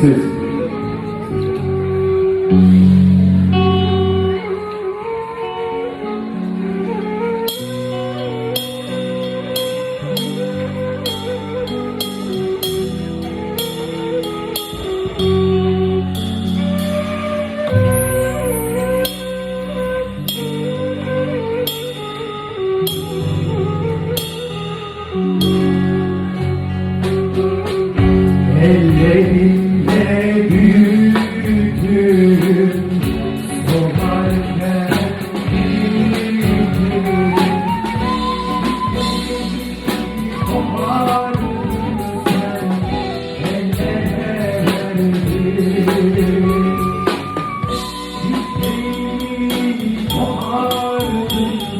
siz. Ellerim Senhor.